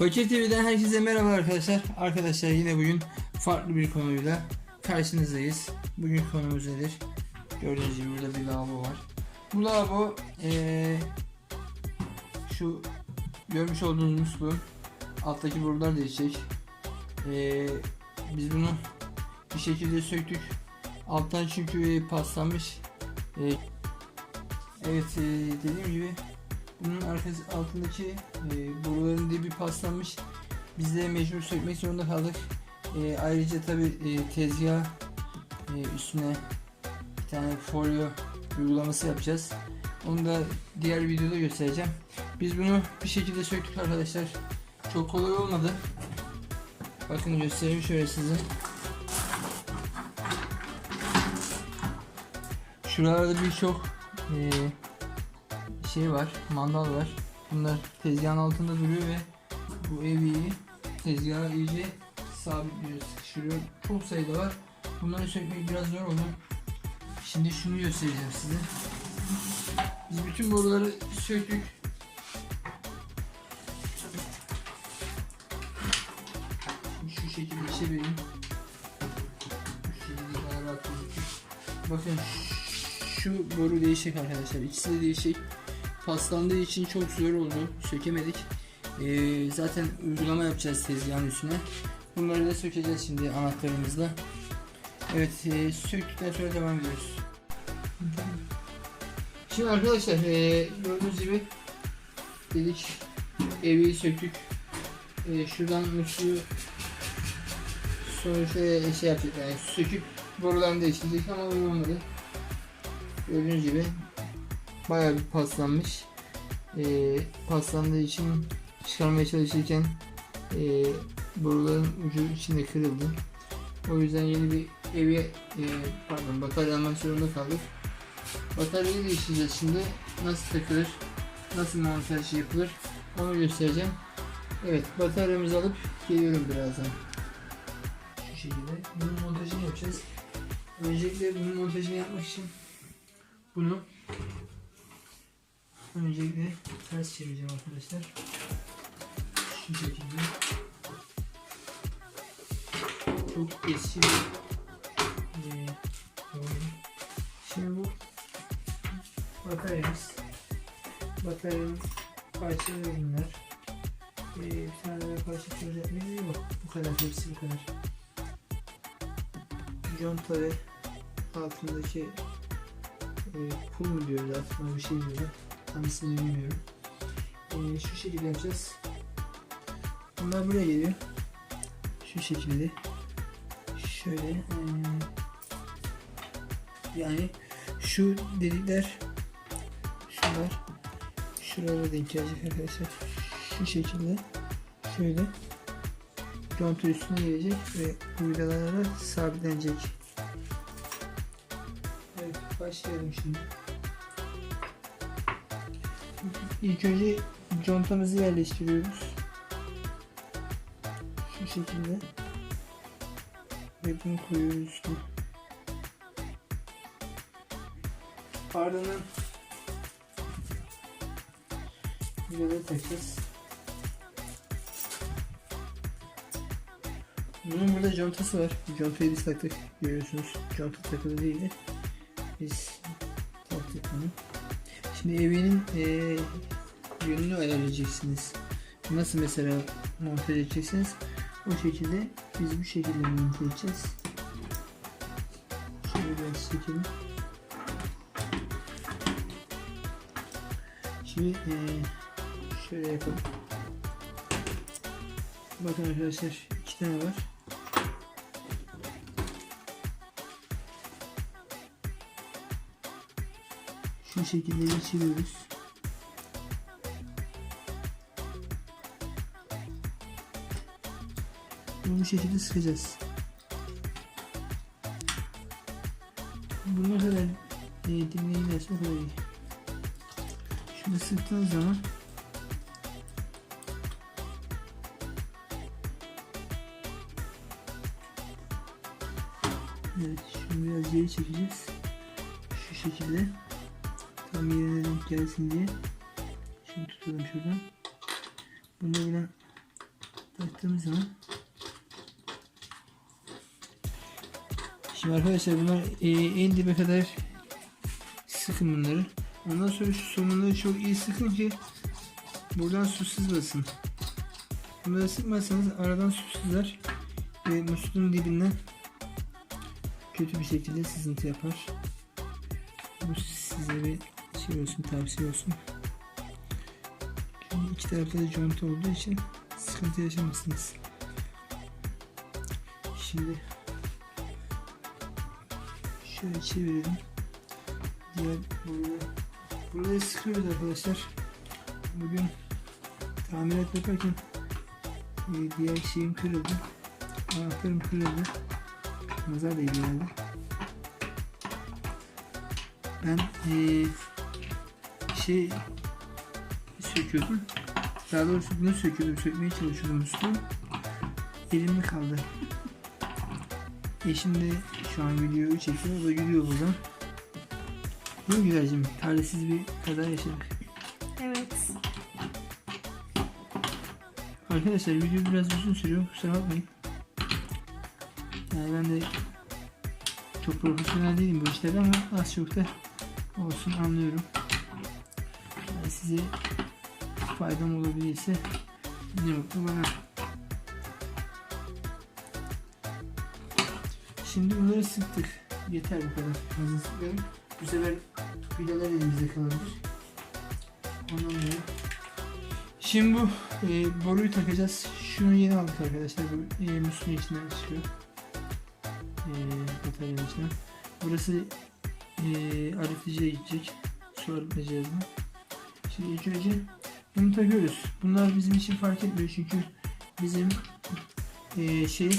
Fakir TV'den herkese merhaba arkadaşlar. Arkadaşlar yine bugün farklı bir konuyla karşınızdayız. Bugün konumuz nedir? Gördüğünüz gibi burada bir lavabo var. Bu lavabo eee, şu görmüş olduğunuz musluğun alttaki borular değişecek. Eee, biz bunu bir şekilde söktük. Alttan çünkü paslanmış. Eee, evet eee, dediğim gibi bunun arkası altındaki e, boruların dibi paslanmış. Biz de mecbur sökmek zorunda kaldık. E, ayrıca tabi e, tezgah e, üstüne bir tane folyo uygulaması yapacağız. Onu da diğer videoda göstereceğim. Biz bunu bir şekilde söktük arkadaşlar. Çok kolay olmadı. Bakın göstereyim şöyle size. Şuralarda birçok e, şey var, mandal var. Bunlar tezgahın altında duruyor ve bu eviyi tezgaha iyice sabitliyor, sıkıştırıyor. Çok sayıda var. Bunları sökmek biraz zor oldu. Şimdi şunu göstereceğim size. Biz bütün boruları söktük. Şu şekilde çevireyim. Gözüküyor. Bakın şu boru değişik arkadaşlar. İkisi de değişik. Paslandığı için çok zor oldu. Sökemedik. Ee, zaten uygulama yapacağız tezgahın üstüne. Bunları da sökeceğiz şimdi anahtarımızla. Evet, e, söktükten sonra devam ediyoruz. Şimdi arkadaşlar, e, gördüğünüz gibi dedik evi söktük. E, şuradan musluğu sonuçta şey yaptık yani söküp borularını değiştirdik ama olmadı. Gördüğünüz gibi bayağı bir paslanmış. Ee, paslandığı için çıkarmaya çalışırken e, boruların ucu içinde kırıldı. O yüzden yeni bir evi e, pardon batarya almak zorunda kaldık. Bataryayı değiştireceğiz şimdi. Nasıl takılır, nasıl montaj yapılır onu göstereceğim. Evet bataryamızı alıp geliyorum birazdan. Şu şekilde bunun montajını yapacağız. Öncelikle bunun montajını yapmak için bunu öncelikle ters çevireceğim arkadaşlar. Şu şekilde. Çok eski bir oyun. Şimdi bu bataryamız. Bataryanın parçaları bunlar. Eee, bir tane daha parça mıydı? Yok. Bu kadar. Hepsi bu kadar. Conta ve altındaki e, pul mu diyoruz ona bir şey diyorlar. Tam ismini bilmiyorum. E, şu şekilde yapacağız. Bunlar buraya geliyor. Şu şekilde. Şöyle. e, yani şu delikler şunlar şuralara denk gelecek arkadaşlar. Şu şekilde. Şöyle. Conta üstüne gelecek ve vidalara sabitlenecek. Evet, başlayalım şimdi. İlk önce contamızı yerleştiriyoruz. Şu şekilde. Ve bunu koyuyoruz üstüne. Ardından vidaları takacağız. Bunun burada contası var. Contayı biz taktık. Görüyorsunuz. Conta takılı değildi. Biz taktık bunu. Şimdi evinin eee yönünü ayarlayacaksınız. Nasıl mesela monte edeceksiniz? O şekilde biz bu şekilde monte edeceğiz. Şöyle biraz çekelim. Şimdi eee, şöyle yapalım. Bakın arkadaşlar iki tane var. Şu şekilde geçiriyoruz. Bunu bu şekilde sıkacağız. Bu ne kadar e, dinleyiverse o kadar iyi. Şunu sıktığınız zaman Evet, şunu biraz geri çekeceğiz. Şu şekilde tam yerine denk gelsin diye. Şimdi tutalım şuradan. Bunu da baktığımız zaman Şimdi arkadaşlar bunlar e, en dibe kadar sıkın bunları. Ondan sonra şu sonunu çok iyi sıkın ki buradan su sızmasın. Bunları sıkmazsanız aradan su sızar ve musluğun dibinden kötü bir şekilde sızıntı yapar. Bu size bir şey olsun, tavsiye olsun. Çünkü iki tarafta da conta olduğu için sıkıntı yaşamazsınız. Şimdi şöyle çevirelim. Diğer buraları, buraları sıkıyoruz arkadaşlar. Bugün tamirat yaparken e, diğer şeyim kırıldı. Anahtarım kırıldı. Nazar değdi herhalde. Ben e, şey söküyordum. Daha doğrusu bunu söküyordum. Sökmeye çalışıyordum musluğu. Elimde kaldı. Eşim de şu an videoyu çekiyor. O da gülüyor buradan. Değil mi Güler'cim? Talihsiz bir kaza yaşadık. Evet. Arkadaşlar video biraz uzun sürüyor. Kusura bakmayın. Yani ben de çok profesyonel değilim bu işlerde ama az çok da olsun anlıyorum. Size faydam olabilirse ne mutlu bana. Şimdi bunları sıktık. Yeter bu kadar. Fazla sıkmayalım. Bu sefer vidalar elimizde kalabilir. Ondan dolayı. Şimdi bu e, boruyu takacağız. Şunu yeni aldık arkadaşlar. Bu e, musluğun içinden çıkıyor. E, bataryanın içinden. Burası e, arıtıcıya gidecek. Su arıtma cihazına. Şimdi ilk önce bunu takıyoruz. Bunlar bizim için fark etmiyor çünkü bizim e, şey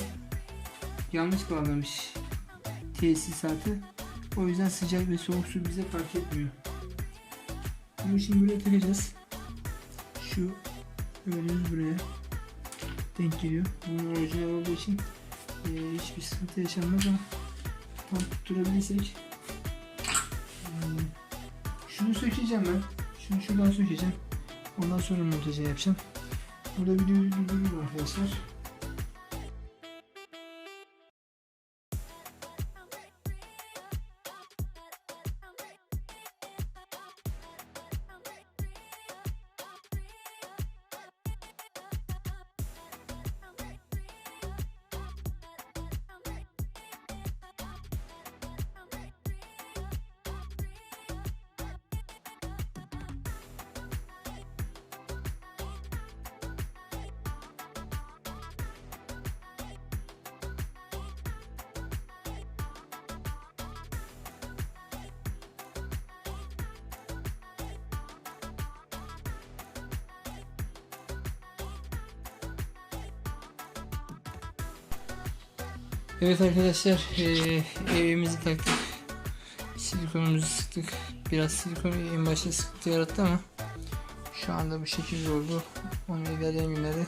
yanlış bağlamış tesisatı. O yüzden sıcak ve soğuk su bize fark etmiyor. Bunu şimdi buraya takacağız. Şu gördüğünüz buraya denk geliyor. Bunun orijinal olduğu için e, hiçbir sıkıntı yaşanmaz ama tam tutturabilirsek e, şunu sökeceğim ben. Şunu şuradan sökeceğim. Ondan sonra montajı yapacağım. Burada videoyu durduruyorum arkadaşlar. Evet arkadaşlar eee, evimizi taktık. Silikonumuzu sıktık. Biraz silikon en başta sıkıntı yarattı ama şu anda bu şekilde oldu. Onu ilerleyen günlerde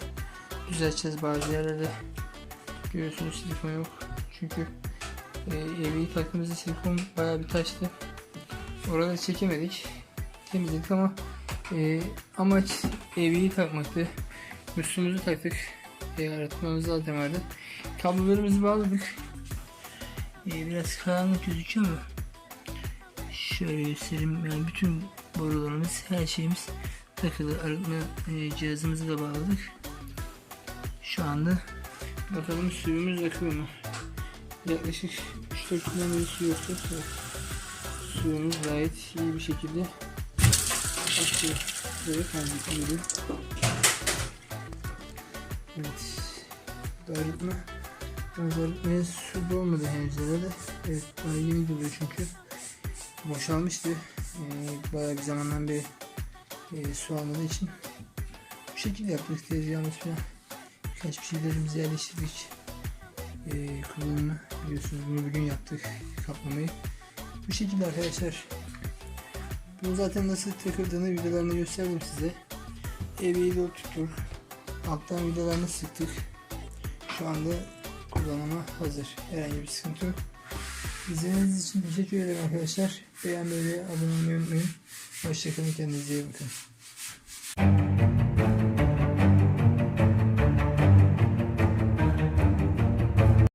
düzelteceğiz bazı yerlerde. Görüyorsunuz silikon yok. Çünkü eee evi taktığımızda silikon bayağı bir taştı. Oraları çekemedik. Temizledik ama eee, amaç evi takmaktı. Musluğumuzu taktık. E, aratmamız zaten vardı. Kablolarımızı bağladık. Ee, biraz karanlık gözüküyor ama şöyle göstereyim. Yani bütün borularımız, her şeyimiz takılı. Arıtma e, cihazımızı da bağladık. Şu anda bakalım suyumuz akıyor mu? Yaklaşık 3-4 günden beri su yoktu. Suyumuz gayet iyi bir şekilde akıyor. Böyle gibi. Evet. Arıtma. Arıtmaya su dolmadı henüz herhalde. Evet daha yeni doluyor çünkü. Boşalmıştı. Ee, bayağı bir zamandan beri e, su almadığı için. Bu şekilde yaptık tezgahımız falan. Birkaç bir şeylerimizi yerleştirdik. Ee, kullanımı biliyorsunuz bunu bugün yaptık kaplamayı. Bu şekilde arkadaşlar. Bunu zaten nasıl takıldığını videolarını gösterdim size. Evi de tuttuk. Alttan vidalarını sıktık. Şu anda kullanıma hazır. Herhangi bir sıkıntı yok. İzlediğiniz için teşekkür ederim arkadaşlar. Beğenmeyi abone olmayı unutmayın. Hoşçakalın kendinize iyi bakın.